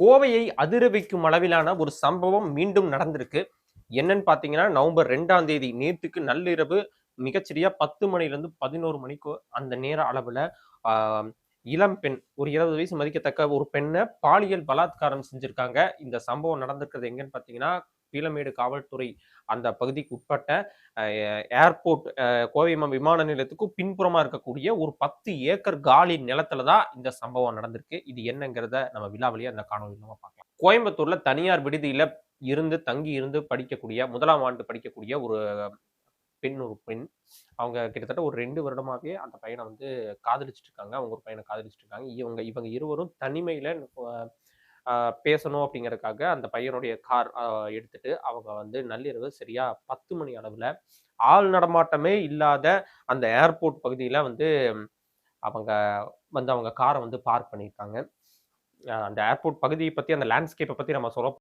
கோவையை அதிர வைக்கும் அளவிலான ஒரு சம்பவம் மீண்டும் நடந்திருக்கு. என்னன்னு பார்த்தீங்கன்னா நவம்பர் ரெண்டாம் தேதி நேற்றுக்கு நள்ளிரவு மிகச்சரியா பத்து மணிலேருந்து பதினோரு மணிக்கு அந்த நேர அளவில் இளம் பெண் ஒரு இருபது வயசு மதிக்கத்தக்க ஒரு பெண்ணை பாலியல் பலாத்காரம் செஞ்சுருக்காங்க. இந்த சம்பவம் நடந்திருக்கிறது எங்கன்னு பார்த்தீங்கன்னா பீளமேடு காவல்துறை அந்த பகுதிக்கு உட்பட்ட அஹ், ஏர்போர்ட் கோவை விமான நிலையத்துக்கும் பின்புறமா இருக்கக்கூடிய ஒரு பத்து ஏக்கர் காலி நிலத்துல தான் இந்த சம்பவம் நடந்திருக்கு. இது என்னங்கிறத நம்ம விழாவிலேயே அந்த காணொலி நம்ம பார்க்கலாம். கோயம்புத்தூர்ல தனியார் விடுதியில இருந்து தங்கி இருந்து படிக்கக்கூடிய முதலாம் ஆண்டு படிக்கக்கூடிய ஒரு பெண் ஒரு பெண் அவங்க கிட்டத்தட்ட ஒரு ரெண்டு வருடமாவே அந்த பையனை வந்து காதலிச்சிட்டு இருக்காங்க. அவங்க ஒரு பையனை காதலிச்சிட்டு இருக்காங்க. இவங்க இவங்க இருவரும் தனிமையில பேசணும் அப்படிங்கறதுக்காக அந்த பையனுடைய கார் எடுத்துட்டு அவங்க வந்து நள்ளிரவு சரியா பத்து மணி அளவுல ஆள் நடமாட்டமே இல்லாத அந்த ஏர்போர்ட் பகுதியில வந்து அவங்க வந்து அவங்க காரை வந்து பார்க் பண்ணியிருக்காங்க. அந்த ஏர்போர்ட் பகுதியை பத்தி அந்த லேண்ட்ஸ்கேப்பை பத்தி நம்ம சொல்ல